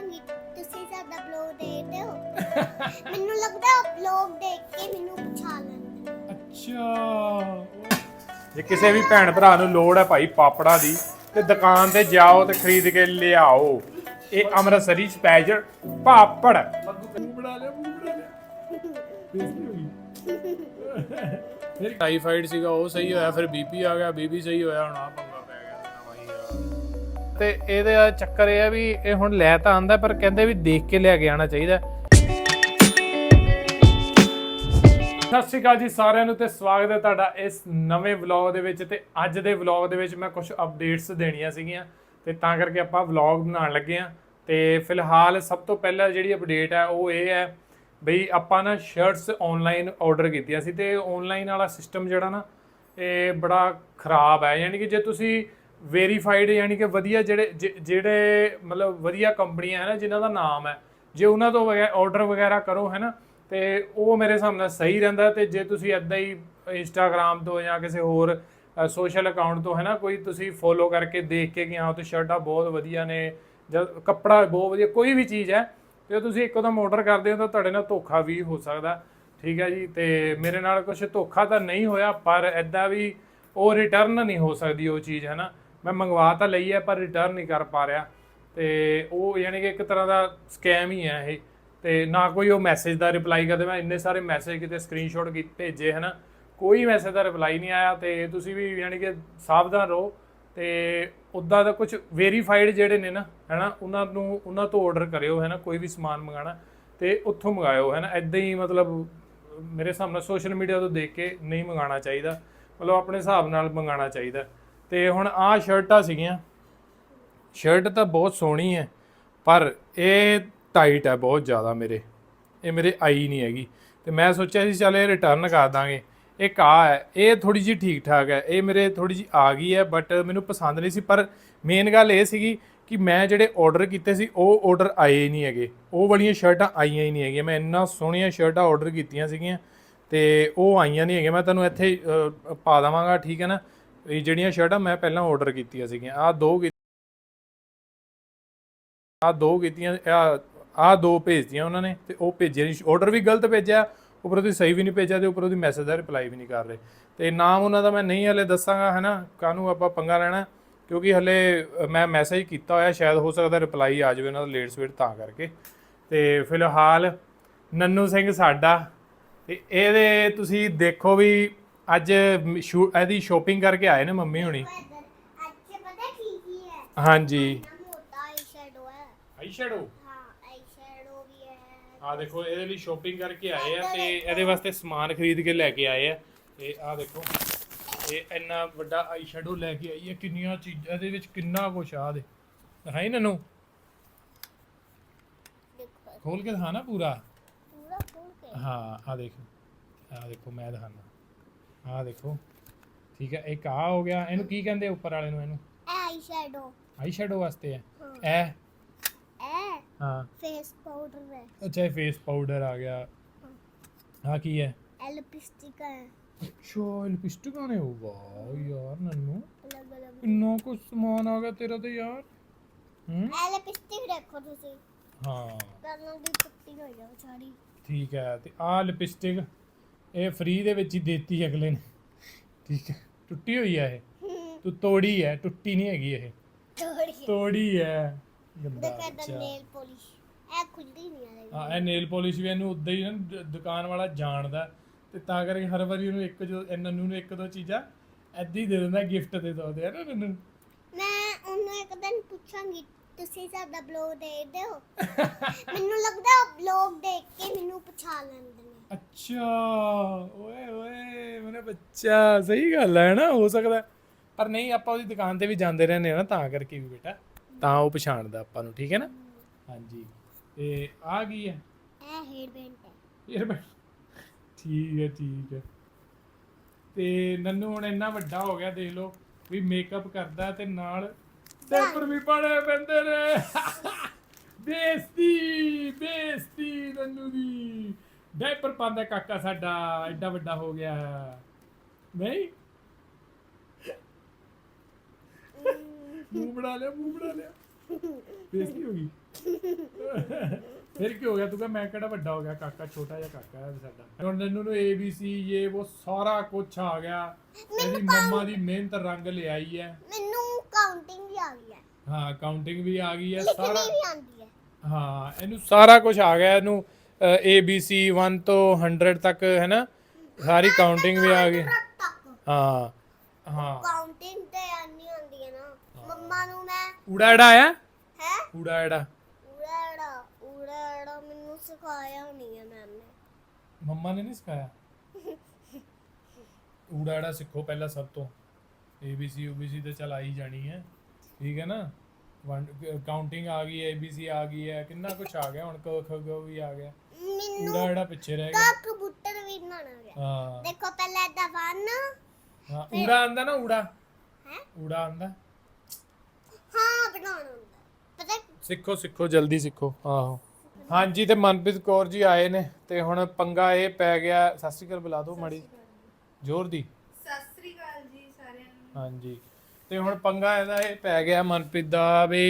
ਪੁੱਛਾਂਗੀ ਤੁਸੀਂ ਸਾਡਾ ਬਲੌਗ ਦੇਖਦੇ ਹੋ? ਮੈਨੂੰ ਲੱਗਦਾ ਬਲੌਗ ਦੇਖ ਕੇ ਮੈਨੂੰ ਪੁੱਛਾ ਲੈਂਦੇ ਅੱਛਾ। ਜੇ ਕਿਸੇ ਵੀ ਭੈਣ ਭਰਾ ਨੂੰ ਲੋੜ ਹੈ ਭਾਈ ਪਾਪੜਾ ਦੀ ਤੇ ਦੁਕਾਨ ਤੇ ਜਾਓ ਤੇ ਖਰੀਦ ਕੇ ਲਿਆਓ। ਇਹ ਅੰਮ੍ਰਿਤਸਰੀ ਸਪੈਸ਼ਲ ਪਾਪੜ ਬਣਾ ਲਿਆ ਬਣਾ ਲਿਆ ਫਿਰ ਟਾਈਫਾਈਡ ਸੀਗਾ ਉਹ ਸਹੀ ਹੋਇਆ ਫਿਰ ਬੀਪੀ ਆ ਗਿਆ ਬੀਪੀ ਸਹੀ ਹੋਇਆ ਹੁਣ ਆ ਪੰਗਾ ਪੈ ਗਿਆ। ਨਵਾਂ ਹੀ ਯਾਰ ਤੇ ਇਹਦੇ ਚੱਕਰ ਇਹ ਆ ਵੀ ਇਹ ਹੁਣ ਲੈ ਤਾਂ ਆਂਦਾ, ਪਰ ਕਹਿੰਦੇ ਵੀ ਦੇਖ ਕੇ ਲਿਆ ਕੇ ਆਣਾ ਚਾਹੀਦਾ। ਸਤਿ ਸ਼੍ਰੀ ਅਕਾਲ ਜੀ ਸਾਰਿਆਂ ਨੂੰ ਤੇ ਸਵਾਗਤ ਹੈ ਤੁਹਾਡਾ ਇਸ ਨਵੇਂ ਵਲੌਗ ਦੇ ਵਿੱਚ ਤੇ ਅੱਜ ਦੇ ਵਲੌਗ ਦੇ ਵਿੱਚ ਮੈਂ ਕੁਝ ਅਪਡੇਟਸ ਦੇਣੀਆਂ ਸੀਗੀਆਂ ਤੇ ਤਾਂ ਕਰਕੇ ਆਪਾਂ ਵਲੌਗ ਬਣਾਉਣ ਲੱਗੇ ਆ ਤੇ ਫਿਲਹਾਲ ਸਭ ਤੋਂ ਪਹਿਲਾਂ ਜਿਹੜੀ ਅਪਡੇਟ ਹੈ ਉਹ ਇਹ ਹੈ ਬਈ ਆਪਾਂ ਨਾ ਸ਼ਰਟਸ ਆਨਲਾਈਨ ਆਰਡਰ ਕੀਤੀਆਂ ਸੀ ਤੇ ਆਨਲਾਈਨ ਵਾਲਾ ਸਿਸਟਮ ਜਿਹੜਾ ਨਾ ਇਹ ਬੜਾ ਖਰਾਬ ਹੈ। ਯਾਨੀ ਕਿ ਜੇ ਤੁਸੀਂ ਵੈਰੀਫਾਈਡ ਯਾਨੀ ਕਿ ਵਧੀਆ ਜਿਹੜੇ ਜਿ- ਜਿਹੜੇ ਮਤਲਬ ਵਧੀਆ ਕੰਪਨੀਆਂ ਹੈ ਨਾ, ਜਿਨ੍ਹਾਂ ਦਾ ਨਾਮ ਹੈ। ਜੇ ਉਹਨਾਂ ਤੋਂ ਆਰਡਰ ਵਗੈਰਾ ਕਰੋ, ਹੈ ਨਾ, ਤੇ ਉਹ ਮੇਰੇ ਹਿਸਾਬ ਨਾਲ ਸਹੀ ਰਹਿੰਦਾ ਤੇ ਜੇ ਤੁਸੀਂ ਐਦਾਂ ਹੀ ਇੰਸਟਾਗ੍ਰam ਤੋਂ ਜਾਂ ਕਿਸੇ ਹੋਰ ਸੋਸ਼ਲ ਅਕਾਊਂਟ ਤੋਂ, ਹੈ ਨਾ, ਕੋਈ ਤੁਸੀਂ ਫੋਲੋ ਕਰਕੇ ਦੇਖ ਕੇ ਕਿ ਹਾਂ ਤੇ ਸ਼ਰਟਾਂ ਬਹੁਤ ਵਧੀਆ ਨੇ, ਜਾਂ ਕੱਪੜਾ ਬਹੁਤ ਵਧੀਆ, ਕੋਈ ਵੀ ਚੀਜ਼ ਹੈ, ਤੇ ਤੁਸੀਂ ਇੱਕਦਮ ਆਰਡਰ ਕਰਦੇ ਹੋ, ਤਾਂ ਤੁਹਾਡੇ ਨਾਲ ਧੋਖਾ ਵੀ ਹੋ ਸਕਦਾ। ਠੀਕ ਹੈ ਜੀ, ਤੇ ਮੇਰੇ ਨਾਲ ਕੁਝ ਧੋਖਾ ਤਾਂ ਨਹੀਂ ਹੋਇਆ, ਪਰ ਐਦਾਂ ਵੀ ਉਹ ਰਿਟਰਨ ਨਹੀਂ ਹੋ ਸਕਦੀ ਉਹ ਚੀਜ਼, ਹੈ ਨਾ। ਮੈਂ ਮੰਗਵਾ ਤਾਂ ਲਈ ਹੈ, ਪਰ ਰਿਟਰਨ ਨਹੀਂ ਕਰ ਪਾ ਰਿਹਾ। ਤੇ ਉਹ ਯਾਨੀ ਕਿ ਇੱਕ ਤਰ੍ਹਾਂ ਦਾ ਸਕੈਮ ਹੀ ਹੈ ਇਹ। ਤੇ ਨਾ ਕੋਈ ਉਹ ਮੈਸੇਜ ਦਾ ਰਿਪਲਾਈ ਕਰਦੇ। ਮੈਂ ਇੰਨੇ ਸਾਰੇ ਮੈਸੇਜ ਕਿਤੇ ਸਕਰੀਨਸ਼ਾਟ ਕੀ ਭੇਜੇ, ਹਨਾ। ਕੋਈ ਮੈਸੇਜ ਦਾ ਰਿਪਲਾਈ ਨਹੀਂ ਆਇਆ ਤੇ ਤੁਸੀਂ ਵੀ ਯਾਨੀ ਕਿ ਸਾਵਧਾਨ ਰਹੋ। ਤੇ ਉਦਾਂ ਦਾ ਕੁਝ ਵੈਰੀਫਾਈਡ ਜਿਹੜੇ ਨੇ ਨਾ, ਹੈਨਾ, ਉਹਨਾਂ ਨੂੰ, ਉਹਨਾਂ ਤੋਂ ਆਰਡਰ ਕਰਿਓ, ਹੈਨਾ, ਕੋਈ ਵੀ ਸਮਾਨ ਮੰਗਾਣਾ ਤੇ ਉੱਥੋਂ ਮੰਗਾਇਓ, ਹੈਨਾ। ਐਦਾਂ ਹੀ ਮਤਲਬ ਮੇਰੇ ਹਿਸਾਬ ਨਾਲ ਸੋਸ਼ਲ ਮੀਡੀਆ ਤੋਂ ਦੇਖ ਕੇ ਨਹੀਂ ਮੰਗਾਣਾ ਚਾਹੀਦਾ। ਮਤਲਬ ਆਪਣੇ ਹਿਸਾਬ ਨਾਲ ਮੰਗਾਣਾ ਚਾਹੀਦਾ। ਤੇ ਹੁਣ ਆਹ ਸ਼ਰਟਾਂ ਸੀਗੀਆਂ। ਸ਼ਰਟ ਤਾਂ ਬਹੁਤ ਸੋਹਣੀ ਹੈ ਪਰ ਇਹ ਟਾਈਟ ਹੈ ਬਹੁਤ ਜ਼ਿਆਦਾ ਮੇਰੇ। ਇਹ ਮੇਰੇ ਆਈ ਨਹੀਂ ਹੈਗੀ। ਤੇ ਮੈਂ ਸੋਚਿਆ ਸੀ ਚੱਲ ਇਹ ਰਿਟਰਨ ਕਰ ਦਾਂਗੇ। ਇਹ ਆ ਹੈ ਇਹ ਥੋੜੀ ਜੀ ਠੀਕ ਠਾਕ ਹੈ ਇਹ ਮੇਰੇ ਥੋੜੀ ਜੀ ਆ ਗਈ ਹੈ ਬਟ ਮੈਨੂੰ ਪਸੰਦ ਨਹੀਂ ਸੀ। ਪਰ ਮੇਨ ਗੱਲ ਇਹ ਸੀਗੀ ਕਿ ਮੈਂ ਜਿਹੜੇ ਆਰਡਰ ਕੀਤੇ ਸੀ, ਉਹ ਆਰਡਰ ਆਏ ਹੀ ਨਹੀਂ ਹੈਗੇ। ਉਹ ਵਾਲੀਆਂ ਸ਼ਰਟਾਂ ਆਈਆਂ ਹੀ ਨਹੀਂ ਹੈਗੀਆਂ। ਮੈਂ ਇੰਨਾ ਸੋਹਣੀਆਂ ਸ਼ਰਟਾਂ ਆਰਡਰ ਕੀਤੀਆਂ ਸੀਗੀਆਂ ਤੇ ਉਹ ਆਈਆਂ ਨਹੀਂ ਹੈਗੀਆਂ। ਮੈਂ ਤੁਹਾਨੂੰ ਇੱਥੇ ਪਾ ਦਵਾਂਗਾ, ਠੀਕ ਹੈ ਨਾ? ਇਹ ਜਿਹੜੀਆਂ ਸ਼ਰਟਾਂ ਮੈਂ ਪਹਿਲਾਂ ਆਰਡਰ ਕੀਤੀਆਂ ਸੀਗੀਆਂ ਆ ਦੋ ਆ ਦੋ ਕੀਤੀਆਂ ਆ ਆ ਦੋ ਭੇਜਦੀਆਂ ਉਹਨਾਂ ਨੇ ਤੇ ਉਹ ਭੇਜਿਆ ਨਹੀਂ। ਆਰਡਰ ਵੀ ਗਲਤ ਭੇਜਿਆ, ਉੱਪਰੋਂ ਦੀ ਸਹੀ ਵੀ ਨਹੀਂ ਭੇਜਿਆ ਤੇ ਉੱਪਰੋਂ ਦੀ ਮੈਸੇਜ ਦਾ ਰਿਪਲਾਈ ਵੀ ਨਹੀਂ ਕਰ ਰਹੇ। ਤੇ ਨਾਮ ਉਹਨਾਂ ਦਾ ਮੈਂ ਨਹੀਂ ਹਲੇ ਦੱਸਾਂਗਾ, ਹੈਨਾ? ਕਾਹਨੂੰ ਆਪਾਂ ਪੰਗਾ ਲੈਣਾ? ਕਿਉਂਕਿ ਹਲੇ ਮੈਂ ਮੈਸੇਜ ਕੀਤਾ ਹੋਇਆ, ਸ਼ਾਇਦ ਹੋ ਸਕਦਾ ਰਿਪਲਾਈ ਆ ਜਾਵੇ ਉਹਨਾਂ ਦਾ ਲੇਟ ਸਵੇਟ ਤਾਂ ਕਰਕੇ। ਤੇ ਫਿਲਹਾਲ ਨੰਨੂ ਸਿੰਘ ਸਾਡਾ, ਤੇ ਇਹਦੇ ਤੁਸੀਂ ਦੇਖੋ ਵੀ ਅੱਜ ਸ਼ੂ- ਇਹਦੀ ਸ਼ੋਪਿੰਗ ਕਰਕੇ ਆਏ ਨੇ ਮੰਮੀ ਹੁਣੀ। ਅੱਜ ਪਤਾ ਕੀ ਕੀ ਹੈ ਹਾਂਜੀ। ਨਾ ਆਈ ਸ਼ੈਡੋ ਆ ਦੇਖੋ ਇਹਦੇ ਲਈ ਸ਼ੋਪਿੰਗ ਕਰਕੇ ਆਏ ਆ ਤੇ ਇਹਦੇ ਵਾਸਤੇ ਸਮਾਨ ਖਰੀਦ ਕੇ ਲੈ ਕੇ ਆਏ ਆ। ਤੇ ਆ ਦੇਖੋ ਇਹ ਇੰਨਾ ਵੱਡਾ ਆਈ ਸ਼ੈਡੋ ਲੈ ਕੇ ਆਈ ਹੈ ਕਿੰਨੀਆਂ ਚੀਜ਼ਾਂ ਇਹਦੇ ਵਿੱਚ ਕਿੰਨਾ ਕੁਛ ਆ ਦੇ। ਦਿਖਾਈ ਨਨੂੰ? ਦੇਖੋ ਖੋਲ ਕੇ ਦਿਖਾਣਾ ਪੂਰਾ। ਪੂਰਾ ਖੋਲ ਕੇ। ਹਾਂ ਆ ਦੇਖੋ ਆ ਦੇਖੋ ਮੈਂ ਦਿਖਾਣਾ ਆ ਦੇਖੋ। ਠੀਕ ਹੈ ਇੱਕ ਆ ਹੋ ਗਿਆ। ਇਹਨੂੰ ਕੀ ਕਹਿੰਦੇ ਉੱਪਰ ਵਾਲੇ ਨੂੰ ਇਹਨੂੰ? ਇਹ ਆਈ ਸ਼ੈਡੋ ਆਈ ਸ਼ੈਡੋ ਵਾਸਤੇ ਹੈ। ਹਾਂ। ਇਹ? ਇਹ ਹਾਂ। ਫੇਸ ਪਾਊਡਰ ਹੈ। ਅੱਛਾ ਇਹ ਫੇਸ ਪਾਊਡਰ ਆ ਗਿਆ। ਆ ਕੀ ਹੈ? ਇਹ ਲਿਪਸਟਿਕ ਹੈ। ਅੱਛਾ ਲਿਪਸਟਿਕਾਂ ਨੇ? ਉਹ ਵਾਹ ਯਾਰ ਨੰਨੂ। ਅਲੱਗ ਅਲੱਗ ਇੰਨਾ ਕੁਝ ਸਮਾਨ ਆ ਗਿਆ ਤੇਰਾ ਤੇ ਯਾਰ। ਹੂੰ? ਇਹ ਲਿਪਸਟਿਕ ਦੇਖੋ ਤੁਸੀਂ। ਹਾਂ। ਦੋਨੋਂ ਦੀ ਟੁੱਟੀ ਹੋ ਜਾਓ ਸਾਰੀ। ਠੀਕ ਹੈ ਤੇ ਆਹ ਲਿਪਸਟਿਕ ਇਹ ਫ੍ਰੀ ਦੇ ਵਿੱਚ ਹੀ ਦਿੱਤੀ ਅਗਲੇ ਨੇ। ਠੀਕ ਹੈ। ਟੁੱਟੀ ਹੋਈ ਹੈ ਇਹ। ਤੂੰ ਤੋੜੀ ਹੈ। ਟੁੱਟੀ ਨਹੀਂ ਹੈਗੀ ਇਹ। ਤੋੜੀ ਹੈ। ਗੰਦਾ ਦੇਖੋ ਬੱਚਾ। ਨੇਲ ਪਾਲਿਸ਼ ਇਹ ਖੁੱਲਦੀ ਨਹੀਂ ਆ ਰਹੀ ਹਾਂ ਇਹ ਨੇਲ ਪਾਲਿਸ਼ ਵੀ ਇਹਨੂੰ ਉਦਾਂ ਹੀ ਨਾ ਦ- ਦੁਕਾਨ ਵਾਲਾ ਜਾਣਦਾ। ਤੇ ਤਾਂ ਕਰਕੇ ਹਰ ਵਾਰੀ ਉਹਨੂੰ ਇੱਕ ਜੋ ਇਹ ਨੰਨੂ ਨੂੰ ਇੱਕ ਦੋ ਚੀਜ਼ਾਂ ਐਦਾਂ ਦੇ ਦਿੰਦਾ ਗਿਫਟ ਦੇ ਤੌਰ ਹੈ ਨਾ ਨੰਨੂ। ਮੈਂ ਉਹਨੂੰ ਇੱਕ ਦਿਨ ਪੁੱਛਾਂਗੀ ਤੁਸੀਂ ਸਾਡਾ ਬਲੌਗ ਦੇਖਦੇ ਹੋ? ਮੈਨੂੰ ਲੱਗਦਾ ਬਲੌਗ ਦੇਖ ਕੇ ਮੈਨੂੰ ਪੁੱਛਾ ਲੈਂਦੇ ਨੇ। ਅੱਛਾ ਓਏ ਓਏ ਮੇਰਾ ਬੱਚਾ ਸਹੀ ਗੱਲ ਹੈ ਨਾ ਹੋ ਸਕਦਾ ਪਰ ਨਹੀਂ ਆਪਾਂ ਉਹਦੀ ਦੁਕਾਨ ਤੇ ਵੀ ਜਾਂਦੇ ਰਹਿੰਦੇ ਆ ਨਾ ਤਾਂ ਕਰਕੇ ਵੀ ਬੇਟਾ। ਤਾਂ ਉਹ ਪਛਾਣਦਾ ਆਪਾਂ ਨੂੰ ਠੀਕ ਹੈ ਨਾ? ਹਾਂਜੀ ਤੇ ਆ ਕੀ ਹੈ? ਇਹ ਹੇਅਰ ਬੈਂਡ ਹੈ। ਇਹ ਬੈ- ਠੀਕ ਹੈ ਠੀਕ ਹੈ। ਤੇ ਨੰਨੂ ਹੁਣ ਇੰਨਾ ਵੱਡਾ ਹੋ ਗਿਆ ਦੇਖ ਲਓ ਵੀ ਮੇਕਅਪ ਕਰਦਾ ਤੇ ਨਾਲ ਡੈਪਰ ਵੀ ਪਾੜੇ ਪੈਂਦੇ ਨੇ। ਬੇਇੱਜ਼ਤੀ ਬੇਇੱਜ਼ਤੀ ਨੰਨੂ ਦੀ। ਡੈਪਰ ਪਾਉਂਦਾ ਕਾਕਾ ਸਾਡਾ ਐਡਾ ਵੱਡਾ ਹੋ ਗਿਆ। ਨਹੀਂ? ਮੂੰਹ ਬਣਾ ਲਿਆ ਮੂੰਹ ਬਣਾ ਲਿਆ। ਬੇਇੱਜ਼ਤੀ ਹੋ ਗਈ। ਫਿਰ ਕੀ ਹੋ ਗਿਆ? ਤੂੰ ਕਹ ਮੈਂ ਕਿਹੜਾ ਵੱਡਾ ਹੋ ਗਿਆ? ਕਾਕਾ ਛੋਟਾ ਜਿਹਾ ਕਾਕਾ ਹੈ ਸਾਡਾ। ਹੁਣ ਇਹਨੂੰ ਨੂੰ ਏ ਬੀ ਸੀ ਇਹ ਉਹ ਸਾਰਾ ਕੁਝ ਆ ਗਿਆ। ਇਹਦੀ ਮੰਮਾ ਦੀ ਮਿਹਨਤ ਰੰਗ ਲਿਆਈ ਹੈ। ਮੈਨੂੰ ਕਾਊਂਟਿੰਗ ਵੀ ਆ ਗਈ ਹੈ। ਹਾਂ ਕਾਊਂਟਿੰਗ ਵੀ ਆ ਗਈ ਹੈ ਸਾਰਾ ਵੀ ਆਉਂਦੀ ਹੈ। ਹਾਂ ਇਹਨੂੰ ਸਾਰਾ ਕੁਝ ਆ ਗਿਆ। ਇਹਨੂੰ ਏ ਬੀ ਸੀ 1 ਤੋਂ 100 ਤੱਕ ਹੈ ਨਾ? ਸਾਰੀ ਕਾਊਂਟਿੰਗ ਵੀ ਆ ਗਈ। ਹਾਂ ਹਾਂ। ਕਾਊਂਟਿੰਗ ਤੇ ਆਨੀ ਹੁੰਦੀ ਹੈ ਨਾ। ਮੰਮਾ ਨੂੰ ਮੈਂ ਊੜਾ ਏੜਾ ਆਇਆ? ਹੈ? ਉੜਾੜਾ ਮੈਨੂੰ ਸਿਖਾਇਆ ਨਹੀਂ ਹੈ ਮੈਮ ਨੇ। ਮੰਮਾ ਨੇ ਨਹੀਂ ਸਿਖਾਇਆ? ਊੜਾ ਏੜਾ ਸਿੱਖੋ ਪਹਿਲਾਂ ਸਭ ਤੋਂ। ਬੀ ਸੀ ਤੇ ਚਲ ਆਈ ਜਾਣੀ ਹੈ। ਠੀਕ ਹੈ ਨਾ? ਕਾਊਂਟਿੰਗ ਆ ਗਈ ਬੀ ਸੀ ਆ ਗਈ ਹੈ। ਕਿੰਨਾ ਕੁਝ ਆ ਗਿਆ ਹੁਣ ਕ ਖ ਗ ਵੀ ਆ ਗਿਆ। ਮੈਨੂੰ ਊੜਾ ਏੜਾ ਪਿੱਛੇ ਰਹਿ ਗਿਆ। ਕਾ ਕਬੂਤਰ ਵੀ ਬਣਾਉਣਾ ਗਿਆ ਹਾਂ। ਦੇਖੋ ਪਹਿਲਾਂ ਦਾ ਵਨ ਹਾਂ ਊੜਾ ਆਂਦਾ ਨਾ ਊੜਾ। ਹੈ? ਊੜਾ ਆਂਦਾ। ਹਾਂ ਬਣਾਉਣਾ ਹੁੰਦਾ। ਪਤਾ ਸਿੱਖੋ ਸਿੱਖੋ ਜਲਦੀ ਸਿੱਖੋ। ਆਹੋ। ਹਾਂਜੀ ਤੇ ਮਨਪ੍ਰੀਤ ਕੌਰ ਜੀ ਆਏ ਨੇ ਤੇ ਹੁਣ ਪੰਗਾ ਇਹ ਪੈ ਗਿਆ। ਸਤਿ ਸ਼੍ਰੀ ਅਕਾਲ ਬੁਲਾ ਦਿਓ ਮਾੜੀ ਜ਼ੋਰ ਦੀ। ਸਤਿ ਸ੍ਰੀ ਅਕਾਲ ਜੀ ਸਾਰਿਆਂ ਨੂੰ। ਹਾਂਜੀ ਤੇ ਹੁਣ ਪੰਗਾ ਇਹਦਾ ਇਹ ਪੈ ਗਿਆ ਮਨਪ੍ਰੀਤ ਦਾ ਵੀ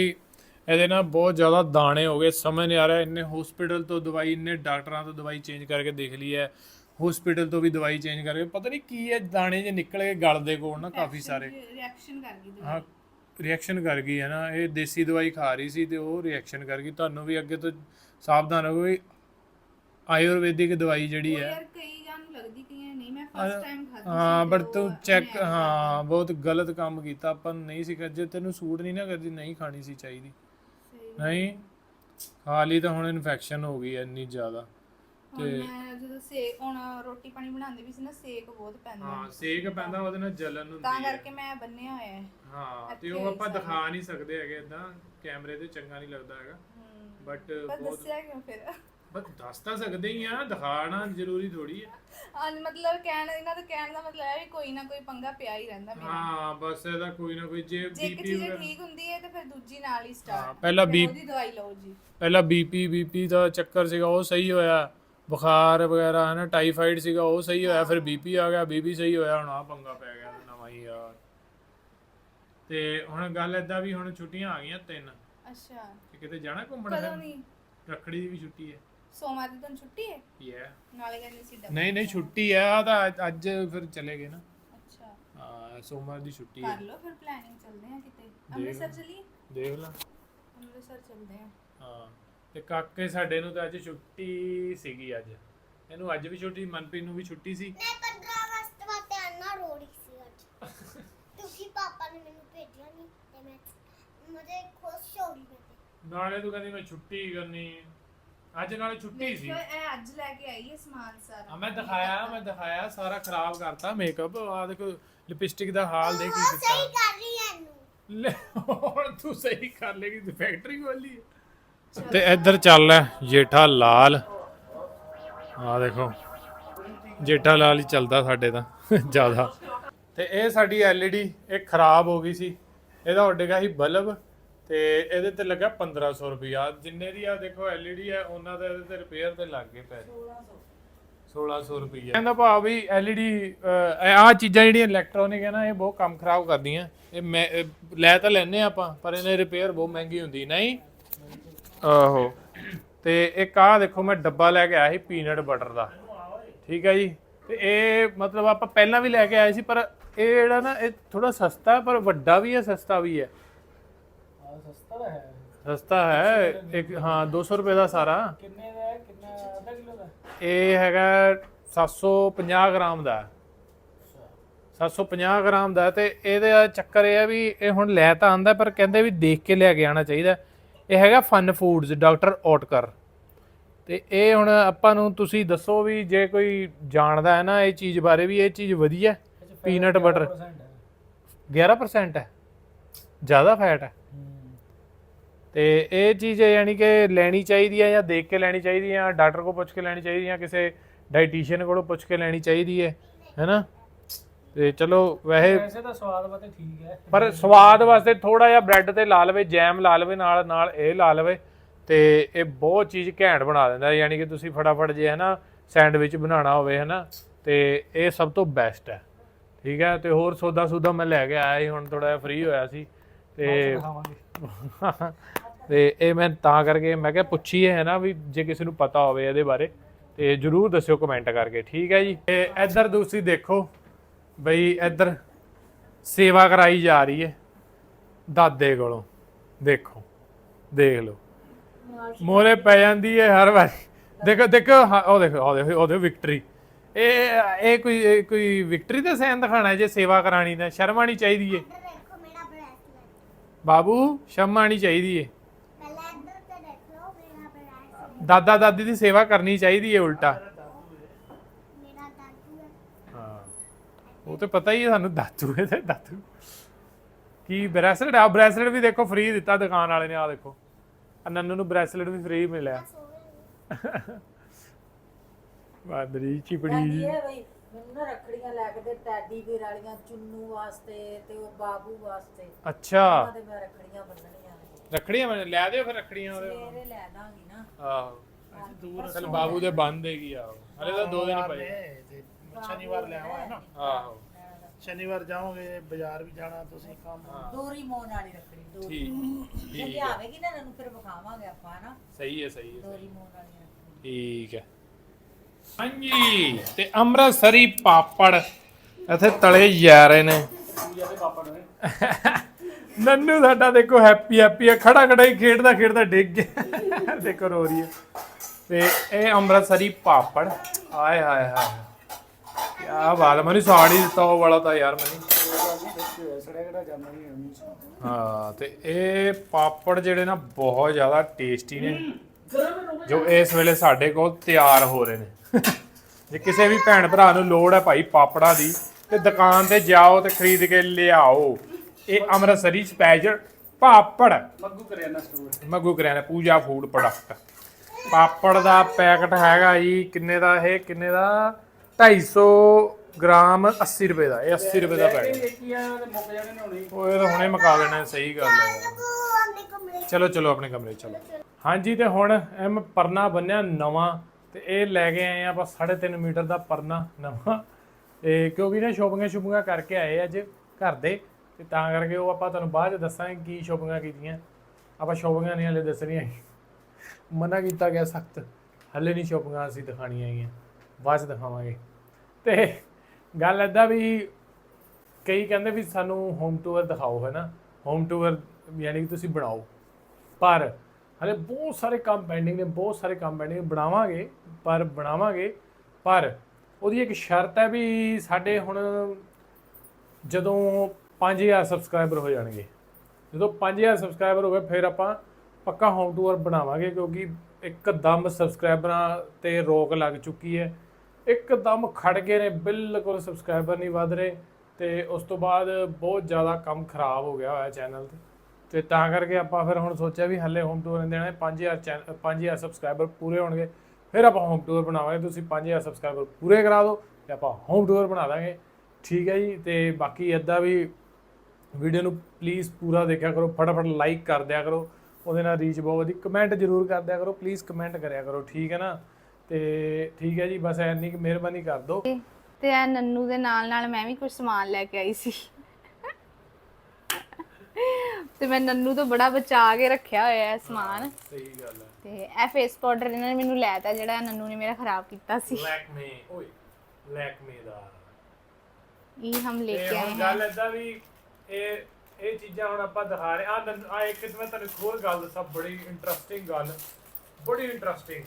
ਇਹਦੇ ਨਾਲ ਬਹੁਤ ਜ਼ਿਆਦਾ ਦਾਣੇ ਹੋ ਗਏ। ਸਮਝ ਨਹੀਂ ਆ ਰਿਹਾ ਇੰਨੇ ਹਸਪੀਟਲ ਤੋਂ ਦਵਾਈ ਇੰਨੇ ਡਾਕਟਰਾਂ ਤੋਂ ਦਵਾਈ ਚੇਂਜ ਕਰਕੇ ਦੇਖ ਲਈ ਹੈ। ਹਸਪੀਟਲ ਤੋਂ ਵੀ ਦਵਾਈ ਚੇਂਜ ਕਰਕੇ ਪਤਾ ਨਹੀਂ ਕੀ ਹੈ ਦਾਣੇ ਜੇ ਨਿਕਲ ਕੇ ਗਲ ਦੇ ਕੋਲ ਨਾ ਕਾਫੀ ਸਾਰੇ। ਰਿਐਕਸ਼ਨ ਕਰ ਗਈ ਹਾਂ ਰਿਐਕਸ਼ਨ ਕਰ ਗਈ ਹੈ ਨਾ ਇਹ ਦੇਸੀ ਦਵਾਈ ਖਾ ਰਹੀ ਸੀ ਤੇ ਉਹ ਰਿਐਕਸ਼ਨ ਕਰ ਗਈ। ਤੁਹਾਨੂੰ ਵੀ ਅੱਗੇ ਤੋਂ ਸਾਵਧਾਨ ਰਹੋ ਵੀ ਆਯੁਰਵੈਦਿਕ ਦਵਾਈ ਜਿਹੜੀ ਹੈ। ਯਾਰ ਕਈ ਜਾਨ ਨੂੰ ਲੱਗਦੀ ਕਈਆਂ ਨੂੰ ਨਹੀਂ ਮੈਂ ਫਸਟ ਟਾਈਮ ਖਾਧੀ ਹਾਂ ਬਟ ਤੇ ਚੈੱਕ ਹਾਂ ਬਹੁਤ ਗਲਤ ਕੰਮ ਕੀਤਾ ਆਪਾਂ ਨੂੰ ਨਹੀਂ ਸੀ ਜੇ ਤੈਨੂੰ ਸੂਟ ਨਹੀਂ ਨਾ ਕਰਦੀ ਨਹੀਂ ਖਾਣੀ ਸੀ ਚਾਹੀਦੀ। ਨਹੀਂ ਖਾ ਲਈ ਤਾਂ ਹੁਣ ਇਨਫੈਕਸ਼ਨ ਹੋ ਗਈ ਹੈ ਇੰਨੀ ਜ਼ਿਆਦਾ। ਹੁਣ ਮੈਂ ਜਦੋਂ ਸੇਕ ਹੁਣ ਰੋਟੀ ਪਾਣੀ ਬਣਾਉਂਦੇ ਵੀ ਸੀ ਨਾ ਸੇਕ ਬਹੁਤ ਪੈਂਦਾ। ਹਾਂ ਸੇਕ ਪੈਂਦਾ ਉਹਦੇ ਨਾਲ ਜਲਨ ਤਾਂ ਹੁੰਦੀ ਹੈ। ਕਰਕੇ ਮੈਂ ਬੰਨਿਆ ਹੋਇਆ ਹੈ। ਹਾਂ ਤੇ ਉਹ ਆਪਾਂ। ਦਿਖਾ ਨਹੀਂ ਸਕਦੇ ਹੈਗੇ ਇਦਾਂ ਕੈਮਰੇ ਤੇ ਚੰਗਾ ਨਹੀਂ ਲੱਗਦਾ ਹੈਗਾ। ਹਮ, ਬਟ ਪਰ ਬਹੁਤ ਦੱਸਿਆ ਕਿਉਂ ਫਿਰ? ਬਸ ਦੱਸ ਤਾਂ ਸਕਦੇ ਹੀ ਆ ਦਿਖਾਣਾ ਜ਼ਰੂਰੀ ਥੋੜੀ ਹੈ ਹਾਂ ਮਤਲਬ ਕਹਿਣ ਇਹਨਾਂ ਦਾ ਕਹਿਣ ਦਾ ਮਤਲਬ ਹੈ ਵੀ ਕੋਈ ਨਾ ਕੋਈ ਪੰਗਾ ਪਿਆ ਹੀ ਰਹਿੰਦਾ ਮੇਰਾ। ਹਾਂ ਬਸ ਇਹਦਾ ਕੋਈ ਨਾ ਕੋਈ ਜੇ ਜੇ ਇੱਕ ਬੀਪੀ ਚੀਜ਼ ਠੀਕ ਹੁੰਦੀ ਹੈ ਤੇ ਫਿਰ ਦੂਜੀ ਨਾਲ ਹੀ ਹਾਂ, ਸਟਾਰਟ ਪਹਿਲਾਂ ਬੀ- ਉਹਦੀ ਦਵਾਈ ਲਓ ਜੀ। ਪਹਿਲਾਂ ਬੀਪੀ ਬੀਪੀ ਦਾ ਚੱਕਰ ਸੀਗਾ ਉਹ ਸਹੀ ਹੋਇਆ। ਬੁਖਾਰ ਵਗੈਰਾ ਹੈ ਨਾ ਟਾਈਫਾਈਡ ਸੀਗਾ ਉਹ ਸਹੀ ਹੋਇਆ ਫਿਰ ਬੀਪੀ ਆ ਗਿਆ ਬੀਪੀ ਸਹੀ ਹੋਇਆ ਹੁਣ ਆ ਪੰਗਾ ਪੈ ਗਿਆ ਨਵਾਂ ਹੀ ਯਾਰ ਤੇ ਹੁਣ ਗੱਲ ਏਦਾਂ ਵੀ ਹੁਣ ਛੁੱਟੀਆਂ ਆ ਗਈਆਂ ਤਿੰਨ। ਅੱਛਾ। ਤੇ ਕਿਤੇ ਜਾਣਾ ਘੁੰਮਣ ਕਦੋਂ ਨਹੀਂ? ਰੱਖੜੀ ਦੀ ਵੀ ਛੁੱਟੀ ਹੈ। ਸੋਮਵਾਰ ਦੀ ਤੁਹਾਨੂੰ ਛੁੱਟੀ ਹੈ? ਯਾ ਨਾਲੇ ਕਹਿੰਦੇ ਸੀ ਨਹੀਂ ਨਹੀਂ ਛੁੱਟੀ ਹੈ ਆ ਤਾਂ ਅੱਜ- ਫਿਰ ਚਲੇ ਗਏ ਨਾ। ਅੱਛਾ। ਹਾਂ ਸੋਮਵਾਰ ਦੀ ਛੁੱਟੀ ਹੈ। ਕਰ ਲਓ ਫਿਰ ਪਲੈਨਿੰਗ ਚੱਲਦੇ ਆ ਕਿਤੇ। ਅੰਮ੍ਰਿਤਸਰ ਚਲੀਏ? ਦੇਖ ਲਾ। ਅੰਮ੍ਰਿਤਸਰ ਚੱਲਦੇ ਆ ਹਾਂ। ਤੇ ਕਾਕੇ ਸਾਡੇ ਨੂੰ ਤਾਂ ਅੱਜ ਛੁੱਟੀ ਸੀਗੀ ਅੱਜ। ਇਹਨੂੰ ਅੱਜ ਵੀ ਛੁੱਟੀ ਮਨਪ੍ਰੀਤ ਨੂੰ ਵੀ ਛੁੱਟੀ ਸੀ। ਮੈਂ 15 ਅਗਸਤ ਵਾਸਤੇ ਆਨਾ ਰੋੜੀ ਸੀ ਅੱਜ। ਕਿਉਂਕਿ ਪਾਪਾ ਨੇ ਮੈਨੂੰ ਭੇਜਿਆ ਨਹੀਂ ਤੇ ਮੈਂ ਮੁਝੇ ਖੁਸ਼ ਹੋ ਗਈ ਮੈਂ ਨਾਲੇ ਤੂੰ ਕਹਿੰਦੀ ਮੈਂ ਛੁੱਟੀ ਕਰਨੀ ਅੱਜ ਨਾਲੇ ਛੁੱਟੀ ਸੀ। ਇਹ ਅੱਜ ਲੈ ਕੇ ਆਈ ਹੈ ਸਮਾਨ ਸਾਰਾ। ਮੈਂ ਦਿਖਾਇਆ ਮੈਂ ਦਿਖਾਇਆ ਸਾਰਾ ਖਰਾਬ ਕਰਤਾ ਮੇਕਅਪ ਆ ਦੇਖੋ ਲਿਪਸਟਿਕ ਦਾ ਹਾਲ ਦੇਖ ਕੀ ਸਹੀ ਕਰ ਰਹੀ ਹੈ ਇਹਨੂੰ। ਲੈ ਹੁਣ ਤੂੰ ਸਹੀ ਕਰ ਲੇਗੀ ਤੇ ਫੈਕਟਰੀ ਖੋਲੀ ਹੈ। ਤੇ ਇੱਧਰ ਚੱਲ ਰਿਹਾ ਜੇਠਾ ਲਾਲ। ਆ ਦੇਖੋ, ਜੇਠਾ ਲਾਲ ਹੀ ਚੱਲਦਾ ਸਾਡੇ ਤਾਂ, ਜ਼ਿਆਦਾ। ਤੇ ਇਹ ਸਾਡੀ LED, ਇਹ ਖਰਾਬ ਹੋ ਗਈ ਸੀ। ਇਹਦਾ ਉੱਡੇਗਾ ਸੀ ਬਲਬ, ਤੇ ਇਹਦੇ ਤੇ ਲੱਗਾ 1500 ਰੁਪਿਆ ਜਿੰਨੇ ਦੀ ਆ ਦੇਖੋ LED ਹੈ ਉਹਨਾਂ ਦਾ ਇਹਦੇ ਤੇ ਰਿਪੇਅਰ ਤੇ ਲੱਗ ਗਏ ਪੈਸੇ। 1600 ਰੁਪਈਆ ਕਹਿੰਦਾ ਭਾ ਵੀ LED ਆ ਚੀਜ਼ਾਂ ਜਿਹੜੀਆਂ ਇਲੈਕਟ੍ਰੋਨਿਕ ਹੈ ਨਾ, ਇਹ ਬਹੁਤ ਕੰਮ ਖਰਾਬ ਕਰਦੀਆਂ। ਇਹ ਮੈਂ, ਇਹ ਲੈ ਤਾਂ ਲੈਨੇ ਆਪਾਂ, ਪਰ ਇਹਨੇ ਰਿਪੇਅਰ ਬਹੁਤ ਮਹਿੰਗੀ ਹੁੰਦੀ। ਨਹੀਂ ਆਹੋ। ਤੇ ਇੱਕ ਆ ਦੇਖੋ ਮੈਂ ਡੱਬਾ ਲੈ ਕੇ ਆਇਆ ਸੀ ਪੀਨਟ ਬਟਰ ਦਾ। ਠੀਕ ਹੈ ਜੀ? ਤੇ ਇਹ ਮਤਲਬ ਆਪਾਂ ਪਹਿਲਾਂ ਵੀ ਲੈ ਕੇ ਆਏ ਸੀ ਪਰ ਇਹ ਜਿਹੜਾ ਨਾ ਇਹ ਥੋੜਾ ਸਸਤਾ ਹੈ ਪਰ ਵੱਡਾ ਵੀ ਹੈ ਸਸਤਾ ਵੀ ਹੈ। ਸਸਤਾ ਹੈ। ਸਸਤਾ ਹੈ। ਇੱਕ ਹਾਂ 200 ਰੁਪਏ ਦਾ ਸਾਰਾ। ਕਿੰਨੇ ਦਾ ਹੈ? ਕਿੰਨਾ ਅੱਧਾ ਕਿਲੋ ਦਾ? ਇਹ ਹੈਗਾ 750 ਗ੍ਰਾਮ ਦਾ। ਹੈ। 750 ਗ੍ਰਾਮ ਦਾ ਤੇ ਇਹਦੇ ਚੱਕਰ ਇਹ ਆ ਵੀ ਇਹ ਹੁਣ ਲੈ ਤਾਂ ਆਂਦਾ ਪਰ ਕਹਿੰਦੇ ਵੀ ਦੇਖ ਕੇ ਲੈ ਕੇ ਆਣਾ ਚਾਹੀਦਾ। ਇਹ ਹੈਗਾ ਫਨ ਫੂਡਸ ਡਾਕਟਰ ਓਟਕਰ ਤੇ ਇਹ ਹੁਣ ਆਪਾਂ ਨੂੰ ਤੁਸੀਂ ਦੱਸੋ ਵੀ ਜੇ ਕੋਈ ਜਾਣਦਾ ਹੈ ਨਾ ਇਹ ਚੀਜ਼ ਬਾਰੇ ਵੀ ਇਹ ਚੀਜ਼ ਵਧੀਆ ਪੀਨਟ ਬਟਰ 11% ਹੈ। ਜ਼ਿਆਦਾ ਫੈਟ ਹੈ। ਤੇ ਇਹ ਚੀਜ਼ ਯਾਨੀ ਕਿ ਲੈਣੀ ਚਾਹੀਦੀ ਹੈ ਜਾਂ ਦੇਖ ਕੇ ਲੈਣੀ ਚਾਹੀਦੀ ਹੈ ਜਾਂ ਡਾਕਟਰ ਕੋਲ ਪੁੱਛ ਕੇ ਲੈਣੀ ਚਾਹੀਦੀ ਹੈ ਜਾਂ ਕਿਸੇ ਡਾਈਟੀਸ਼ੀਅਨ ਕੋਲੋਂ ਪੁੱਛ ਕੇ ਲੈਣੀ ਚਾਹੀਦੀ ਹੈ ਹੈਨਾ ਤੇ ਚਲੋ ਵੈਸੇ ਵੈਸੇ ਤਾਂ ਸਵਾਦ ਵਾਤੇ ਠੀਕ ਹੈ। ਪਰ ਸਵਾਦ ਵਾਸਤੇ ਥੋੜਾ ਜਿਹਾ ਬ੍ਰੈਡ ਤੇ ਲਾ ਲਵੇ ਜੈਮ ਲਾ ਲਵੇ ਨਾਲ ਨਾਲ ਇਹ ਲਾ ਲਵੇ ਤੇ ਇਹ ਬਹੁਤ ਚੀਜ਼ ਘੈਂਟ ਬਣਾ ਦਿੰਦਾ ਯਾਨੀ ਕਿ ਤੁਸੀਂ ਫਟਾਫਟ ਜੇ ਹੈ ਨਾ ਸੈਂਡਵਿਚ ਬਣਾਉਣਾ ਹੋਵੇ ਹੈ ਨਾ ਤੇ ਇਹ ਸਭ ਤੋਂ ਬੈਸਟ ਹੈ। ਠੀਕ ਹੈ ਤੇ ਹੋਰ ਸੌਦਾ ਸੂਦਾ ਮੈਂ ਲੈ ਕੇ ਆਇਆ ਸੀ ਹੁਣ ਥੋੜਾ ਜਿਹਾ ਫ੍ਰੀ ਹੋਇਆ ਸੀ ਤੇ ਤੇ ਇਹ ਮੈਂ ਤਾਂ ਕਰਕੇ ਮੈਂ ਕਿਹਾ ਪੁੱਛੀਏ ਹੈ ਨਾ ਵੀ ਜੇ ਕਿਸੇ ਨੂੰ ਪਤਾ ਹੋਵੇ ਇਹਦੇ ਬਾਰੇ ਤੇ ਜਰੂਰ ਦੱਸਿਓ ਕਮੈਂਟ ਕਰਕੇ ਠੀਕ ਹੈ ਜੀ? ਤੇ ਇੱਧਰ ਤੁਸੀਂ ਦੇਖੋ ਬਈ ਇੱਧਰ ਸੇਵਾ ਕਰਾਈ ਜਾ ਰਹੀ ਹੈ ਦਾਦੇ ਕੋਲੋਂ। ਦੇਖੋ ਦੇਖ ਲਓ। ਮੋਰੇ ਪੈ ਜਾਂਦੀ ਹੈ ਹਰ ਵਾਰੀ। ਦੇਖੋ ਦੇਖੋ ਉਹ ਦੇਖੋ ਉਹ ਦੇਖੋ ਉਹਦੇ ਵਿਕਟਰੀ ਇਹ ਇਹ ਕੋਈ ਕੋਈ ਵਿਕਟਰੀ ਦਾ ਸਾਈਨ ਦਿਖਾਣਾ ਜੇ ਸੇਵਾ ਕਰਾਣੀ ਤਾਂ? ਸ਼ਰਮ ਆਣੀ ਚਾਹੀਦੀ ਬ੍ਰੈਸਲੇਟ ਬਾਬੂ ਸ਼ਰਮ ਆਣੀ ਚਾਹੀਦੀ ਹੈ ਪਹਿਲਾਂ ਇੱਧਰ ਤੇ ਦੇਖ ਲਓ ਮੇਰਾ ਬ੍ਰੈਸਲੇਟ ਦਾਦਾ ਦਾਦੀ ਦੀ ਸੇਵਾ ਕਰਨੀ ਚਾਹੀਦੀ ਹੈ ਉਲਟਾ ਮੇਰਾ ਦਾਦੂ ਹੈ ਹਾਂ ਉਹ ਤੇ ਪਤਾ ਹੀ ਹੈ ਸਾਨੂੰ ਦਾਦੂ ਹੈ ਤੇ ਦਾਦੂ ਕੀ ਬ੍ਰੈਸਲੇਟ? ਆ ਬ੍ਰੈਸਲੇਟ ਵੀ ਦੇਖੋ ਫ੍ਰੀ ਦਿੱਤਾ ਦੁਕਾਨ ਵਾਲੇ ਨੇ ਆ ਦੇਖੋ। ਆ ਨੰਨੂ ਨੂੰ ਬ੍ਰੈਸਲੇਟ ਵੀ ਫ੍ਰੀ ਮਿਲਿਆ। ਬਾਦਰੀ ਚਿਪੜੀ ਕਹਿੰਦੀ ਹੈ ਬਈ ਮੈਨੂੰ ਨਾ ਰੱਖੜੀਆਂ ਲੈ ਕੇ ਦੇ ਟੈਡੀ ਵੀਰ ਵਾਲੀਆਂ ਚੁੰਨੂ ਵਾਸਤੇ ਤੇ ਉਹ ਬਾਬੂ ਵਾਸਤੇ। ਅੱਛਾ। ਉਹਨਾਂ ਦੇ ਮੈਂ ਰੱਖੜੀਆਂ ਬੰਨਣੀਆਂ ਨੇ। ਰੱਖੜੀਆਂ ਲੈ ਦਿਓ ਫਿਰ ਰੱਖੜੀਆਂ ਉਹਦੇ ਸਵੇਰੇ ਲੈ ਦਾਂਗੀ ਨਾ। ਆਹੋ। ਚਲ ਬਾਬੂ ਦੇ ਬੰਨ ਦੇਗੀ ਆਹੋ। ਹਲੇ ਤਾਂ ਦੋ ਦਿਨ ਪਏ। ਤੇ ਸ਼ਨੀਵਾਰ ਲੈ ਆਵਾਂ ਨਾ? ਆਹੋ। ਸ਼ਨੀਵਾਰ ਜਾਓਗੇ ਬਾਜ਼ਾਰ ਵੀ ਜਾਣਾ ਤੁਸੀਂ। ਕੰਮ ਦੋਰੀ ਮੋਨ ਵਾਲੀ ਰੱਖੜੀ ਦੋਰੀ। ਠੀਕ ਜੇ ਠੀਕ ਹੈ। ਲਿਆਵੇਗੀ ਨਾ ਇਹਨੂੰ ਫਿਰ ਵਿਖਾਵਾਂਗੇ ਆਪਾਂ ਨਾ? ਸਹੀ ਹੈ ਸਹੀ ਹੈ ਦੋਰੀ ਮੋਨ ਵਾਲੀ ਰੱਖੜੀ ਠੀਕ ਹੈ। ਹਾਂਜੀ ਤੇ ਅੰਮ੍ਰਿਤਸਰੀ ਪਾਪੜ। ਇੱਥੇ ਤਲੇ ਜਾ ਰਹੇ ਨੇ। ਪੂਜਾ ਦੇ ਪਾਪਾ ਨੇ ਨੰਨੂ ਸਾਡਾ ਦੇਖੋ ਹੈਪੀ ਹੈਪੀ ਹੈ। ਖੜਾ ਖੜਾ ਹੀ ਖੇਡਦਾ ਖੇਡਦਾ ਡਿੱਗ ਗਿਆ। ਦੇਖੋ ਰੋ ਰਹੀ ਹੈ। ਤੇ ਇਹ ਅੰਮ੍ਰਿਤਸਰੀ ਪਾਪੜ। ਆਏ ਹਾਏ ਹਾਏ ਕੀ ਬਾਤ ਮੈਨੂੰ ਸਾੜ ਹੀ ਦਿੱਤਾ ਉਹ ਵਾਲਾ ਤਾਂ ਯਾਰ ਮੈਨੂੰ। ਸੜਿਆ ਕਿਹੜਾ ਜਾਂਦਾ ਨਹੀਂ ਹਮੇਸ਼ਾ ਹਾਂ ਤੇ ਇਹ ਪਾਪੜ ਜਿਹੜੇ ਨਾ ਬਹੁਤ ਜ਼ਿਆਦਾ ਟੇਸਟੀ ਨੇ ਜੋ ਇਸ ਵੇਲੇ ਸਾਡੇ ਕੋਲ ਤਿਆਰ ਹੋ ਰਹੇ ਨੇ। ਜੇ ਕਿਸੇ ਵੀ ਭੈਣ ਭਰਾ ਨੂੰ ਲੋੜ ਹੈ ਭਾਈ ਪਾਪੜਾਂ ਦੀ ਤੇ ਦੁਕਾਨ ਤੇ ਜਾਓ ਤੇ ਖਰੀਦ ਕੇ ਲਿਆਓ। ਇਹ ਅੰਮ੍ਰਿਤਸਰੀ special papad. Maggu Kiryana store Magu Kiryana Puja food product papad ਦਾ ਪੈਕਟ ਹੈਗਾ ਜੀ ਕਿੰਨੇ ਦਾ ਇਹ ਕਿੰਨੇ ਦਾ? 250 ਗ੍ਰਾਮ 80 ਰੁਪਏ ਦਾ ਇਹ 80 ਰੁਪਏ ਦਾ ਮੁੱਕ ਜਾਣੇ ਨੇ ਹੁਣੇ। ਉਹ ਇਹ ਤਾਂ ਹੁਣੇ ਮੁਕਾ ਦੇਣਾ ਸਹੀ ਗੱਲ ਹੈ ਚਲੋ ਚਲੋ ਆਪਣੇ ਕਮਰੇ 'ਚ ਚਲੋ। ਹਾਂਜੀ ਤੇ ਹੁਣ ਇਹ ਮੈਂ ਪਰਨਾ ਬੰਨਿਆ ਨਵਾਂ ਤੇ ਇਹ ਲੈ ਕੇ ਆਏ ਆ ਆਪਾਂ 3.5 ਮੀਟਰ ਦਾ ਪਰਨਾ ਨਵਾਂ। ਤੇ ਕਿਉਂਕਿ ਨਾ ਸ਼ੋਪਿੰਗਾਂ ਸ਼ੁਪਿੰਗਾਂ ਕਰਕੇ ਆਏ ਅੱਜ ਘਰ ਦੇ ਤੇ ਤਾਂ ਕਰਕੇ ਉਹ ਆਪਾਂ ਤੁਹਾਨੂੰ ਬਾਅਦ ਚ ਦੱਸਾਂਗੇ ਕੀ ਸ਼ੋਪਿੰਗਾਂ ਕੀਤੀਆਂ। ਆਪਾਂ ਸ਼ੋਪਿੰਗਾਂ ਨਹੀਂ ਹਲੇ ਦੱਸਣੀਆਂ ਮਨਾ ਕੀਤਾ ਗਿਆ ਸਖਤ। ਹਲੇ ਨਹੀਂ ਸ਼ੋਪਿੰਗਾਂ ਅਸੀਂ ਦਿਖਾਣੀਆਂ ਹੈਗੀਆਂ। ਬਾਅਦ ਚ ਦਿਖਾਵਾਂਗੇ। ਤੇ ਗੱਲ ਏਦਾਂ ਵੀ ਕਈ ਕਹਿੰਦੇ ਵੀ ਸਾਨੂੰ ਹੋਮ ਟੂਰ ਦਿਖਾਓ, ਹੈ ਨਾ? ਹੋਮ ਟੂਰ ਯਾਨੀ ਕਿ ਤੁਸੀਂ ਬਣਾਓ। ਪਰ ਹਲੇ ਬਹੁਤ ਸਾਰੇ ਕੰਮ ਪੈਂਡਿੰਗ ਨੇ, ਬਹੁਤ ਸਾਰੇ ਕੰਮ ਪੈਂਡਿੰਗ ਬਣਾਵਾਂਗੇ, ਪਰ ਬਣਾਵਾਂਗੇ। ਪਰ ਉਹਦੀ ਇੱਕ ਸ਼ਰਤ ਹੈ ਵੀ ਸਾਡੇ ਹੁਣ ਜਦੋਂ 5000 ਸਬਸਕ੍ਰਾਈਬਰ ਹੋ ਜਾਣਗੇ। ਜਦੋਂ 5000 ਸਬਸਕ੍ਰਾਈਬਰ ਹੋ ਗਏ ਫਿਰ ਆਪਾਂ ਪੱਕਾ ਹੋਮ ਟੂਰ ਬਣਾਵਾਂਗੇ ਕਿਉਂਕਿ ਇੱਕਦਮ ਸਬਸਕ੍ਰਾਈਬਰਾਂ ਤੇ ਰੋਕ ਲੱਗ ਚੁੱਕੀ ਹੈ। ਇੱਕਦਮ ਖੜ ਗਏ ਨੇ, ਬਿਲਕੁਲ ਸਬਸਕ੍ਰਾਈਬਰ ਨਹੀਂ ਵਧ ਰਹੇ ਤੇ ਉਸ ਤੋਂ ਬਾਅਦ ਬਹੁਤ ਜ਼ਿਆਦਾ ਕੰਮ ਖਰਾਬ ਹੋ ਗਿਆ ਹੋਇਆ ਚੈਨਲ ਤੇ। ਤੇ ਤਾਂ ਕਰਕੇ ਆਪਾਂ ਫਿਰ ਹੁਣ ਸੋਚਿਆ ਵੀ ਹੱਲੇ ਹੋਮ ਟੂਰ ਦੇਣਾ ਹੈ 5000 ਚੈਨਲ 5000 ਸਬਸਕ੍ਰਾਈਬਰ ਪੂਰੇ ਹੋਣਗੇ। ਫਿਰ ਆਪਾਂ ਹੋਮ ਟੂਰ ਬਣਾਵਾਂਗੇ, ਤੁਸੀਂ 5000 ਸਬਸਕ੍ਰਾਈਬਰ ਪੂਰੇ ਕਰਾ ਦਿਓ ਤੇ ਆਪਾਂ ਹੋਮ ਟੂਰ ਬਣਾ ਦਾਂਗੇ। ਠੀਕ ਹੈ ਜੀ, ਤੇ ਬਾਕੀ ਇਦਾਂ ਵੀ ਵੀਡੀਓ ਨੂੰ ਪਲੀਜ਼ ਪੂਰਾ ਦੇਖਿਆ ਕਰੋ, ਫਟਾਫਟ ਲਾਈਕ ਕਰ ਦਿਆ ਕਰੋ, ਉਹਦੇ ਨਾਲ ਰੀਚ ਬਹੁਤ ਵਧੀ। ਕਮੈਂਟ ਜ਼ਰੂਰ ਕਰ ਦਿਆ ਕਰੋ ਪਲੀਜ਼ ਕਮੈਂਟ ਕਰਿਆ ਕਰੋ, ਠੀਕ ਹੈ ਨਾ? ਤੇ ਠੀਕ ਹੈ ਜੀ ਬਸ ਐਨੀ ਕਿ ਮਿਹਰਬਾਨੀ ਕਰ ਦਿਓ। ਤੇ ਇਹ ਨੰਨੂ ਦੇ ਨਾਲ ਨਾਲ ਮੈਂ ਵੀ ਕੁਝ ਸਮਾਨ ਲੈ ਕੇ ਆਈ ਸੀ। ਤੇ ਮੈਂ ਨੰਨੂ ਤੋਂ ਬੜਾ ਬਚਾ ਕੇ ਰੱਖਿਆ ਹੋਇਆ ਹੈ ਸਮਾਨ। ਸਹੀ ਗੱਲ ਹੈ। ਤੇ ਇਹ ਫੇਸ ਪਾਊਡਰ ਇਹਨਾਂ ਨੇ ਮੈਨੂੰ ਲੈਤਾ ਜਿਹੜਾ ਨੰਨੂ ਨੇ ਮੇਰਾ ਖਰਾਬ ਕੀਤਾ ਸੀ। ਲੈਕਮੇ ਓਏ ਲੈਕਮੇ ਦਾ। ਇਹ ਹਮ ਲੈ ਤੇ ਕੇ ਆਏ ਹੁਣ ਗੱਲ ਏਦਾਂ ਵੀ ਇਹ ਇਹ ਚੀਜ਼ਾਂ ਹੁਣ ਆਪਾਂ ਦਿਖਾ ਰਹੇ ਆ ਆ ਇੱਕ ਮੈਂ ਤੁਹਾਨੂੰ ਇੱਕ ਹੋਰ ਗੱਲ ਦੱਸਾਂ ਬੜੀ ਇੰਟਰਸਟਿੰਗ ਗੱਲ ਬੜੀ ਇੰਟਰਸਟਿੰਗ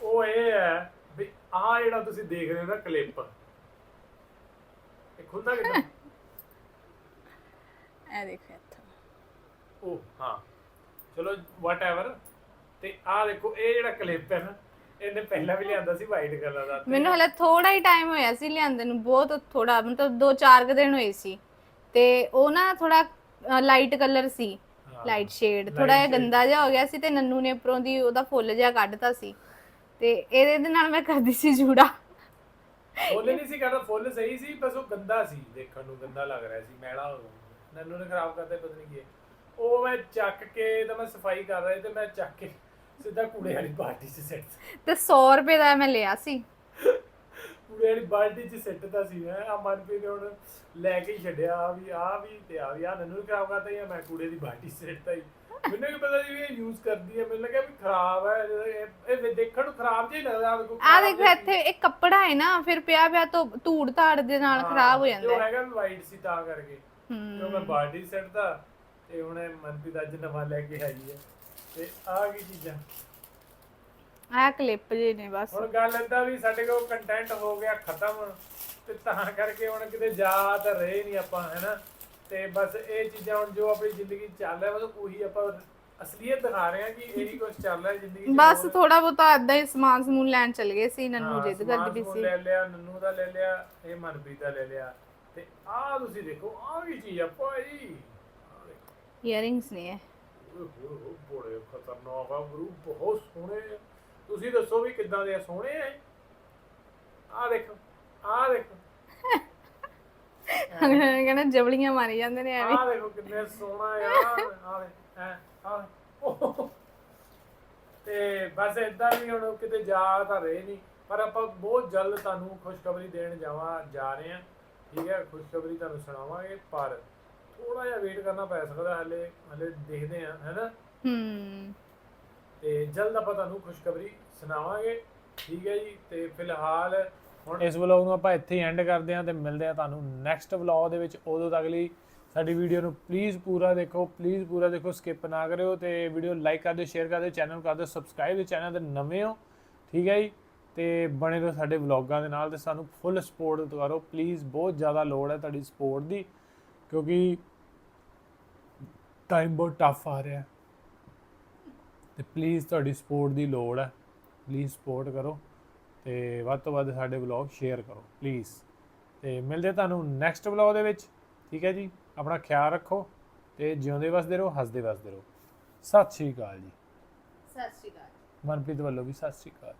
ਉਹ ਇਹ ਹੈ ਵੀ ਆ ਜਿਹੜਾ ਤੁਸੀਂ ਦੇਖ ਰਹੇ ਹੋ ਨਾ ਕਲਿੱਪ ਇਹ ਖੁੱਲਦਾ ਕਿਦਾਂ? ਇਹ ਦੇਖੋ ਇੱਥੋਂ। ਉਹ ਹਾਂ। ਚਲੋ ਵਾਟਐਵਰ ਤੇ ਆ ਦੇਖੋ ਇਹ ਜਿਹੜਾ ਕਲਿੱਪ ਹੈ ਨਾ ਇਹਨੇ ਪਹਿਲਾਂ ਵੀ ਲਿਆਂਦਾ ਸੀ ਵਾਈਟ ਕਲਰ ਦਾ ਮੈਨੂੰ ਹਲੇ ਥੋੜਾ ਹੀ ਟਾਈਮ ਹੋਇਆ ਸੀ ਲਿਆਂਦੇ ਨੂੰ ਬਹੁਤ ਥੋੜਾ ਮਤਲਬ 2-4 ਕੁ ਦਿਨ ਹੋਏ ਸੀ। ਤੇ ਉਹ ਨਾ ਥੋੜਾ ਲਾਈਟ ਕਲਰ ਸੀ। ਲਾਈਟ ਸ਼ੇਡ ਥੋੜਾ ਜਿਹਾ। ਗੰਦਾ ਜਿਹਾ ਹੋ ਗਿਆ ਸੀ ਤੇ ਨੰਨੂ ਨੇ ਉੱਪਰੋਂ ਦੀ ਉਹਦਾ ਫੁੱਲ ਜਿਹਾ ਕੱਢਤਾ ਸੀ। ਤੇ ਇਹਦੇ ਦੇ ਨਾਲ ਮੈਂ ਕਰਦੀ ਸੀ ਜੂੜਾ। ਫੁੱਲ ਨਹੀਂ ਸੀ ਕਰਦਾ ਫੁੱਲ ਸਹੀ ਸੀ ਬਸ ਉਹ ਗੰਦਾ ਸੀ ਦੇਖਣ ਨੂੰ ਗੰਦਾ ਲੱਗ ਰਿਹਾ ਸੀ ਮੈਲਾ ਹੋ ਗਿਆ। ਨੰਨੂ ਨੇ ਖਰਾਬ ਕਰਤਾ ਪਤਾ ਨਹੀਂ ਕੀ ਹੈ। ਉਹ ਮੈਂ ਚੱਕ ਕੇ ਤਾਂ ਮੈਂ ਸਫ਼ਾਈ ਕਰ ਰਿਹਾ ਸੀ ਤੇ ਮੈਂ ਚੱਕ ਕੇ ਸਿੱਧਾ ਕੂੜੇ ਵਾਲੀ ਬਾਲਟੀ 'ਚ ਸਿੱਟ ਤੇ 100 ਰੁਪਏ ਦਾ ਮੈਂ ਲਿਆ ਸੀ। ਕੂੜੇ ਵਾਲੀ ਬਾਲਟੀ 'ਚ ਸਿੱਟਦਾ ਸੀ ਮੈਂ ਆ ਮਨਪ੍ਰੀਤ ਨੇ ਹੁਣ ਲੈ ਕੇ ਹੀ ਛੱਡਿਆ ਆਹ ਵੀ ਆ ਵੀ ਤੇ ਆ ਵੀ ਆ ਨੰਨੂ ਨੇ ਖਰਾਬ ਕਰਤਾ ਜਾਂ ਮੈਂ ਕੂੜੇ ਦੀ ਬਾਲਟੀ 'ਚ ਸਿੱਟਤਾ ਹੀ। ਮੈਨੂੰ ਵੀ ਪਤਾ ਸੀ ਵੀ ਇਹ ਯੂਜ਼ ਕਰਦੀ ਹੈ ਮੈਨੂੰ ਲੱਗਿਆ ਵੀ ਖਰਾਬ ਹੈ ਇਹ ਇਹ ਦੇਖਣ ਨੂੰ ਖਰਾਬ ਜਿਹਾ ਹੀ ਲੱਗਦਾ ਦੇਖੋ ਆ ਦੇਖੋ ਇੱਥੇ ਇੱਕ ਕੱਪੜਾ ਹੈ ਨਾ ਫਿਰ ਪਿਆ ਪਿਆ ਤੋਂ ਧੂੜ ਧਾੜ ਦੇ ਨਾਲ ਖਰਾਬ ਹੋ ਜਾਂਦਾ ਜੋ ਹੈ। ਹੈਗਾ ਵਾਈਟ ਸੀ ਤਾਂ ਕਰਕੇ। ਜੋ ਮੈਂ ਹੂੰ। ਬਾਡੀ ਸੈੱਟ ਦਾ ਤੇ ਹੁਣ ਇਹ ਮਨਪ੍ਰੀਤ ਅੱਜ ਨਵਾਂ ਲੈ ਕੇ ਆਈ ਹੈ। ਤੇ ਆ ਕੀ ਚੀਜ਼ਾਂ? ਆ ਕਲਿੱਪ ਜੇ ਨੇ ਬਸ ਹੁਣ ਗੱਲ ਏਦਾਂ ਵੀ ਸਾਡੇ ਕੋਲ ਕੰਟੈਂਟ ਹੋ ਗਿਆ ਖਤਮ ਤੇ ਤਾਂ ਕਰਕੇ ਹੁਣ ਕਿਤੇ ਜਾ ਤਾਂ ਰਹੇ ਨਹੀਂ ਆਪਾਂ ਹੈਨਾ ਤੇ ਬਸ ਇਹ ਚੀਜ਼ਾਂ ਹੁਣ ਜੋ ਆਪਣੀ ਜ਼ਿੰਦਗੀ 'ਚ ਚੱਲ ਰਿਹਾ ਬਸ ਉਹੀ ਆਪਾਂ ਅਸਲੀਅਤ ਦਿਖਾ ਰਹੇ ਹਾਂ ਕਿ ਇਹੀ ਕੁਝ ਚੱਲ ਰਿਹਾ ਜ਼ਿੰਦਗੀ 'ਚ ਬਸ ਥੋੜਾ ਬਹੁਤਾ ਏਦਾਂ ਹੀ ਸਮਾਨ ਸਮੂਨ ਲੈਣ ਚਲ ਗਏ ਸੀ ਨੰਨੂ ਜਿੱਦ ਕਰਦੀ ਪਈ ਸੀ ਲੈ ਲਿਆ ਨੰਨੂ ਦਾ ਲੈ ਲਿਆ ਇਹ ਮਨਪ੍ਰੀਤ ਦਾ ਲੈ ਲਿਆ ਤੇ ਆਹ ਤੁਸੀਂ ਦੇਖੋ ਆਹ ਕੀ ਚੀਜ਼ ਆ ਭਾਈ ਆਹ। ਇਅਰਿੰਗਸ ਨੇ ਇਹ। ਓਏ ਹੋਏ ਹੋਏ, ਬੜੇ ਖਤਰਨਾਕ ਆ ਗੁਰੂ ਬਹੁਤ ਸੋਹਣੇ ਆ। ਤੁਸੀਂ ਦੱਸੋ ਵੀ ਕਿੱਦਾਂ ਦੇ ਆ ਸੋਹਣੇ ਆ ਆ ਦੇਖੋ ਆ ਦੇਖੋ। ਕਹਿੰਦਾ ਜਬਲੀਆਂ ਮਾਰੀ ਜਾਂਦੇ ਨੇ ਐਵੇਂ। ਆ ਦੇਖੋ ਕਿੰਨੇ ਸੋਹਣਾ ਆ ਆ ਦੇ ਐ ਆ। ਤੇ ਬਸ ਇਦਾਂ ਵੀ ਹੁਣ ਕਿਤੇ ਜਾ ਤਾਂ ਰਹੇ ਨਹੀਂ ਪਰ ਆਪਾਂ ਬਹੁਤ ਜਲਦ ਤੁਹਾਨੂੰ ਖੁਸ਼ਖਬਰੀ ਦੇਣ ਜਾਵਾਂ ਜਾ ਰਹੇ ਹਾਂ ਠੀਕ ਹੈ ਖੁਸ਼ਖਬਰੀ ਤੁਹਾਨੂੰ ਸੁਣਾਵਾਂਗੇ ਪਰ ਥੋੜਾ ਜਿਹਾ ਵੇਟ ਕਰਨਾ ਪੈ ਸਕਦਾ ਹਲੇ ਹਲੇ ਦੇਖਦੇ ਆ ਹੈਨਾ ਹੂੰ। ਤੇ ਜਲਦ ਆਪਾਂ ਤੁਹਾਨੂੰ ਖੁਸ਼ਖਬਰੀ ਸੁਣਾਵਾਂਗੇ। ਠੀਕ ਹੈ ਜੀ, ਤੇ ਫਿਲਹਾਲ ਹੁਣ ਇਸ ਵਲੌਗ ਨੂੰ ਆਪਾਂ ਇੱਥੇ ਹੀ ਐਂਡ ਕਰਦੇ ਹਾਂ ਤੇ ਮਿਲਦੇ ਹਾਂ ਤੁਹਾਨੂੰ ਨੈਕਸਟ ਵਲੌਗ ਦੇ ਵਿੱਚ। ਉਦੋਂ ਤੱਕ ਲਈ ਸਾਡੀ ਵੀਡੀਓ ਨੂੰ ਪਲੀਜ਼ ਪੂਰਾ ਦੇਖੋ ਪਲੀਜ਼ ਪੂਰਾ ਦੇਖੋ ਸਕਿਪ ਨਾ ਕਰਿਓ ਤੇ ਵੀਡੀਓ ਲਾਈਕ ਕਰ ਦਿਓ ਸ਼ੇਅਰ ਕਰ ਦਿਓ ਚੈਨਲ ਕਰ ਦਿਓ ਸਬਸਕ੍ਰਾਈਬ ਦੇ ਚੈਨਲ ਤੇ ਨਵੇਂ ਹੋ। ਠੀਕ ਹੈ ਜੀ, ਤੇ ਬਣੇ ਰਹੋ ਸਾਡੇ ਵਲੌਗਾਂ ਦੇ ਨਾਲ ਤੇ ਸਾਨੂੰ ਫੁੱਲ ਸਪੋਰਟ ਕਰੋ ਪਲੀਜ਼ ਬਹੁਤ ਜ਼ਿਆਦਾ ਲੋੜ ਹੈ ਤੁਹਾਡੀ ਸਪੋਰਟ ਦੀ, ਕਿਉਂਕਿ ਟਾਈਮ ਬਹੁਤ ਟਫ ਆ ਰਿਹਾ। ਤੇ ਪਲੀਜ਼ ਤੁਹਾਡੀ ਸਪੋਰਟ ਦੀ ਲੋੜ ਹੈ। ਪਲੀਜ਼ ਸਪੋਰਟ ਕਰੋ ਤੇ ਵੱਧ ਤੋਂ ਵੱਧ ਸਾਡੇ ਵਲੌਗ ਸ਼ੇਅਰ ਕਰੋ ਪਲੀਜ਼ ਤੇ ਮਿਲਦੇ ਤੁਹਾਨੂੰ ਨੈਕਸਟ ਵਲੌਗ ਦੇ ਵਿੱਚ ਠੀਕ ਹੈ ਜੀ? ਆਪਣਾ ਖਿਆਲ ਰੱਖੋ ਤੇ ਜਿਉਂਦੇ ਵਸਦੇ ਰਹੋ ਹੱਸਦੇ ਵਸਦੇ ਰਹੋ। ਸਤਿ ਸ਼੍ਰੀ ਅਕਾਲ ਜੀ। ਸਤਿ ਸ਼੍ਰੀ ਅਕਾਲ। ਮਨਪ੍ਰੀਤ ਵੱਲੋਂ ਵੀ ਸਤਿ ਸ਼੍ਰੀ ਅਕਾਲ